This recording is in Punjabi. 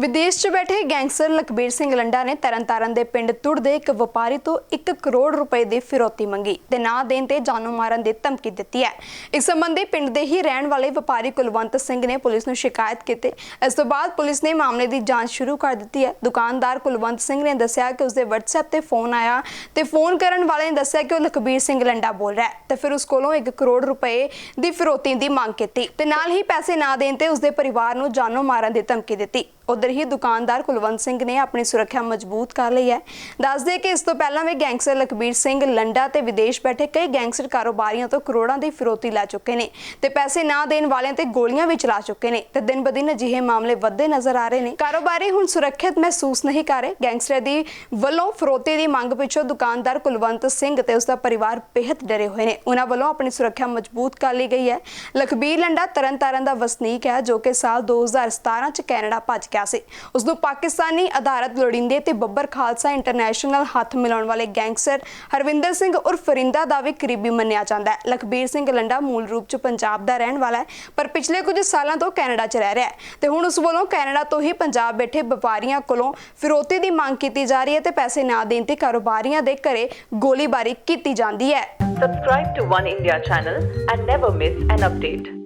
ਵਿਦੇਸ਼ 'ਚ ਬੈਠੇ ਗੈਂਗਸਟਰ ਲਖਬੀਰ ਸਿੰਘ ਲੰਡਾ ਨੇ ਤਰਨਤਾਰਨ ਦੇ ਪਿੰਡ ਤੁੜ ਦੇ ਇੱਕ ਵਪਾਰੀ ਤੋਂ 1 ਕਰੋੜ ਰੁਪਏ ਦੀ ਫਿਰੌਤੀ ਮੰਗੀ ਤੇ ਨਾ ਦੇਣ ਤੇ ਜਾਨੋਂ ਮਾਰਨ ਦੀ ਧਮਕੀ ਦਿੱਤੀ ਹੈ। ਇਸ ਸੰਬੰਧੀ ਪਿੰਡ ਦੇ ਹੀ ਰਹਿਣ ਵਾਲੇ ਵਪਾਰੀ ਕੁਲਵੰਤ ਸਿੰਘ ਨੇ ਪੁਲਿਸ ਨੂੰ ਸ਼ਿਕਾਇਤ ਕੀਤੀ। ਇਸ ਤੋਂ ਬਾਅਦ ਪੁਲਿਸ ਨੇ ਮਾਮਲੇ ਦੀ ਜਾਂਚ ਸ਼ੁਰੂ ਕਰ ਦਿੱਤੀ ਹੈ। ਦੁਕਾਨਦਾਰ ਕੁਲਵੰਤ ਸਿੰਘ ਨੇ ਦੱਸਿਆ ਕਿ ਉਸਦੇ WhatsApp ਤੇ ਫੋਨ ਆਇਆ ਤੇ ਫੋਨ ਕਰਨ ਵਾਲੇ ਨੇ ਦੱਸਿਆ ਕਿ ਉਹ ਲਖਬੀਰ ਸਿੰਘ ਲੰਡਾ ਬੋਲ ਰਿਹਾ ਹੈ ਤੇ ਫਿਰ ਉਸ ਕੋਲੋਂ 1 ਕਰੋੜ ਰੁਪਏ ਦੀ ਫਿਰੌਤੀ ਦੀ ਮੰਗ ਕੀਤੀ ਤੇ ਨਾਲ ਹੀ ਪੈਸੇ ਨਾ ਦੇਣ ਤੇ ਉਸਦੇ ਪਰਿਵਾਰ ਨੂੰ ਜਾਨੋਂ ਮਾਰਨ ਦੀ ਧਮਕੀ ਦਿੱਤੀ। ਉਧਰ ਹੀ ਦੁਕਾਨਦਾਰ ਕੁਲਵੰਤ ਸਿੰਘ ਨੇ ਆਪਣੀ ਸੁਰੱਖਿਆ ਮਜ਼ਬੂਤ ਕਰ ਲਈ ਹੈ। ਦੱਸਦੇ ਕਿ ਇਸ ਤੋਂ ਪਹਿਲਾਂ ਵੀ ਗੈਂਗਸਟਰ ਲਖਬੀਰ ਸਿੰਘ ਲੰਡਾ ਤੇ ਵਿਦੇਸ਼ ਬੈਠੇ ਕਈ ਗੈਂਗਸਟਰ ਕਾਰੋਬਾਰੀਆਂ ਤੋਂ ਕਰੋੜਾਂ ਦੀ ਫਿਰੌਤੀ ਲੈ ਚੁੱਕੇ ਨੇ ਤੇ ਪੈਸੇ ਨਾ ਦੇਣ ਵਾਲਿਆਂ ਤੇ ਗੋਲੀਆਂ ਵੀ ਚਲਾ ਚੁੱਕੇ ਨੇ ਤੇ ਦਿਨ ਬਦਿਨ ਅਜਿਹੇ ਮਾਮਲੇ ਵੱਧਦੇ ਨਜ਼ਰ ਆ ਰਹੇ ਨੇ। ਕਾਰੋਬਾਰੀ ਹੁਣ ਸੁਰੱਖਿਅਤ ਮਹਿਸੂਸ ਨਹੀਂ ਕਰ ਰਹੇ। ਗੈਂਗਸਟਰ ਦੀ ਵੱਲੋਂ ਫਿਰੌਤੀ ਦੀ ਮੰਗ ਪਿੱਛੋਂ ਦੁਕਾਨਦਾਰ ਕੁਲਵੰਤ ਸਿੰਘ ਤੇ ਉਸ ਦਾ ਪਰਿਵਾਰ ਬੇहद ਡਰੇ ਹੋਏ ਨੇ। ਉਹਨਾਂ ਵੱਲੋਂ ਆਪਣੀ ਸੁਰੱਖਿਆ ਮਜ਼ਬੂਤ ਕਰ ਲਈ ਗਈ ਹੈ। ਲਖਬੀਰ ਲੰਡਾ ਤਰਨਤਾਰਨ ਦਾ ਵਸਨੀਕ ਹੈ ਜੋ ਕਿ ਸਾਲ 2017 ਚ ਕੈਨੇਡਾ ਭੱਜ ਗਿਆ ਸੀ। ਉਸ ਨੂੰ ਪਾਕਿਸਤਾਨੀ ਆਧਾਰਤ ਲੋੜਿੰਦੇ ਤੇ ਬੱਬਰ ਖਾਲਸਾ ਇੰਟਰਨੈਸ਼ਨਲ ਹੱਥ ਮਿਲਾਉਣ ਵਾਲੇ ਗੈਂਗਸਟਰ ਹਰਵਿੰਦਰ ਸਿੰਘ ਉਰਫ ਫਰਿੰਦਾ ਦਾ ਵੀ ਕਰੀਬੀ ਮੰਨਿਆ ਜਾਂਦਾ ਹੈ। ਲਖਬੀਰ ਸਿੰਘ ਲੰਡਾ ਮੂਲ ਰੂਪ ਚ ਪੰਜਾਬ ਦਾ ਰਹਿਣ ਵਾਲਾ ਹੈ, ਪਰ ਪਿਛਲੇ ਕੁਝ ਸਾਲਾਂ ਤੋਂ ਕੈਨੇਡਾ ਚ ਰਹਿ ਰਿਹਾ ਹੈ ਤੇ ਹੁਣ ਉਸ ਵੱਲੋਂ ਕੈਨੇਡਾ ਤੋਂ ਹੀ ਪੰਜਾਬ ਬੈਠੇ ਵਪਾਰੀਆਂ ਕੋਲੋਂ ਫਿਰੋਤੀ ਦੀ ਮੰਗ ਕੀਤੀ ਜਾ ਰਹੀ ਹੈ ਤੇ ਪੈਸੇ ਨਾ ਦੇਣ ਤੇ ਕਾਰੋਬਾਰੀਆਂ ਦੇ ਘਰੇ ਗੋਲੀਬਾਰੀ ਕੀਤੀ ਜਾਂਦੀ ਹੈ। Subscribe to One India channel and never miss an update.